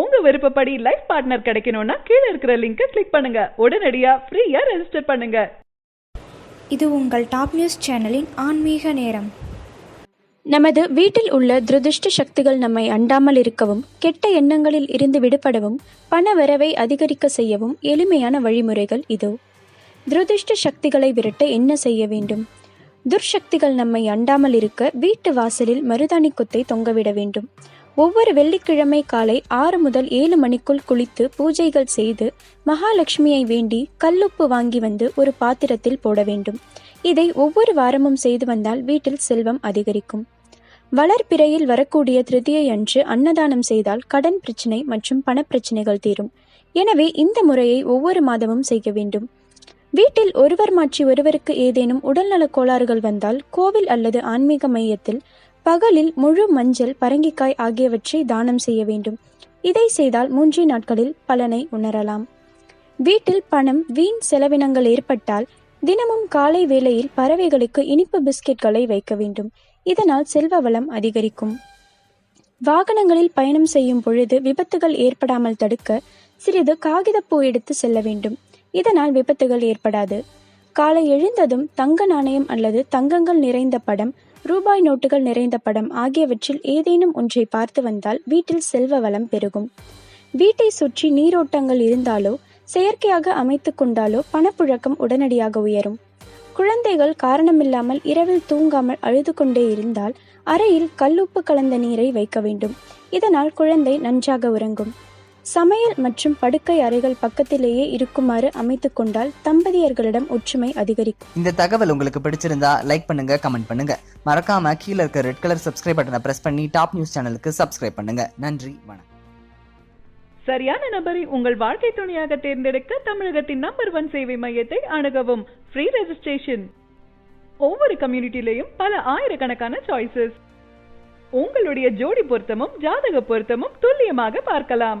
உங்க விருப்பப்படி life partner கிடைக்கணும்னா கீழே இருக்கிற லிங்கை கிளிக் பண்ணுங்க. உடனடியா ஃப்ரீயா ரெஜிஸ்டர் பண்ணுங்க. இது உங்கள் டாப் நியூஸ் சேனலின் ஆன்மீக நேரம். நமது வீட்டில் உள்ள துரதிருஷ்ட சக்திகள் நம்மை அண்டாமல் இருக்கவும் கெட்ட எண்ணங்களில் இருந்து விடுபடவும் பண வரவை அதிகரிக்க செய்யவும் எளிமையான வழிமுறைகள் இதோ. துரதிருஷ்ட சக்திகளை விரட்ட என்ன செய்ய வேண்டும்? துர்சக்திகள் நம்மை அண்டாமல் இருக்க வீட்டு வாசலில் மருதாணி கொத்தை தொங்கவிட வேண்டும். ஒவ்வொரு வெள்ளிக்கிழமை காலை ஆறு முதல் ஏழு மணிக்குள் குளித்து பூஜைகள் செய்து மகாலட்சுமியை வேண்டி கல்லுப்பு வாங்கி வந்து ஒரு பாத்திரத்தில் போட வேண்டும். இதை ஒவ்வொரு வாரமும் செய்து வந்தால் வீட்டில் செல்வம் அதிகரிக்கும். வளர்பிறையில் வரக்கூடிய திருதியை அன்று அன்னதானம் செய்தால் கடன் பிரச்சனை மற்றும் பணப்பிரச்சனைகள் தீரும். எனவே இந்த முறையை ஒவ்வொரு மாதமும் செய்ய வேண்டும். வீட்டில் ஒருவர் மாற்றி ஒருவருக்கு ஏதேனும் உடல்நலக் கோளாறுகள் வந்தால் கோவில் அல்லது ஆன்மீக மையத்தில் பகலில் முழு மஞ்சள் பரங்கிக்காய் ஆகியவற்றை தானம் செய்ய வேண்டும். இதை செய்தால் மூன்றே நாட்களில் பலனை உணரலாம். வீட்டில் பணம் வீண் செலவினங்கள் ஏற்பட்டால் தினமும் காலை வேளையில் பறவைகளுக்கு இனிப்பு பிஸ்கெட்களை வைக்க வேண்டும். இதனால் செல்வ வளம் அதிகரிக்கும். வாகனங்களில் பயணம் செய்யும் பொழுது விபத்துகள் ஏற்படாமல் தடுக்க சிறிது காகிதப்பூ எடுத்து செல்ல வேண்டும். இதனால் விபத்துகள் ஏற்படாது. காலை எழுந்ததும் தங்க நாணயம் அல்லது தங்கங்கள் நிறைந்த படம் ரூபாய் நோட்டுகள் நிறைந்த படம் ஆகியவற்றில் ஏதேனும் ஒன்றை பார்த்து வந்தால் வீட்டில் செல்வ வளம் பெருகும். வீட்டை சுற்றி நீரோட்டங்கள் இருந்தாலோ செயற்கையாக அமைத்து கொண்டாலோ பணப்புழக்கம் உடனடியாக உயரும். குழந்தைகள் காரணமில்லாமல் இரவில் தூங்காமல் அழுது கொண்டே இருந்தால் அறையில் கல்லுப்பு கலந்த நீரை வைக்க வேண்டும். இதனால் குழந்தை நன்றாக உறங்கும். சமையல் மற்றும் படுக்கை அறைகள் பக்கத்திலேயே இருக்குமாறு அமைத்து கொண்டால் தம்பதியர்களிடம் ஒற்றுமை அதிகரிக்கும். இந்த தகவல் உங்களுக்கு பிடிச்சிருந்தா லைக் பண்ணுங்க கமெண்ட் பண்ணுங்க. மறக்காம கீழே இருக்க ரெட் கலர் சப்ஸ்கிரைப் பட்டனை பிரஸ் பண்ணி டாப் நியூஸ் சேனலுக்கு சப்ஸ்கிரைப் பண்ணுங்க. நன்றி வணக்கம். சரியான நபரை உங்கள் வாழ்க்கை துணையாக தேர்ந்தெடுக்க தமிழகத்தின் நம்பர் ஒன் சேவை மையத்தை அணுகவும். ஃப்ரீ ரெஜிஸ்ட்ரேஷன் ஒவ்வொரு கம்யூனிட்டிலையும் பல ஆயிரக்கணக்கான சாய்ஸஸ் உங்களுடைய ஜோடி பொருத்தமும் ஜாதக பொருத்தமும் துல்லியமாக பார்க்கலாம்.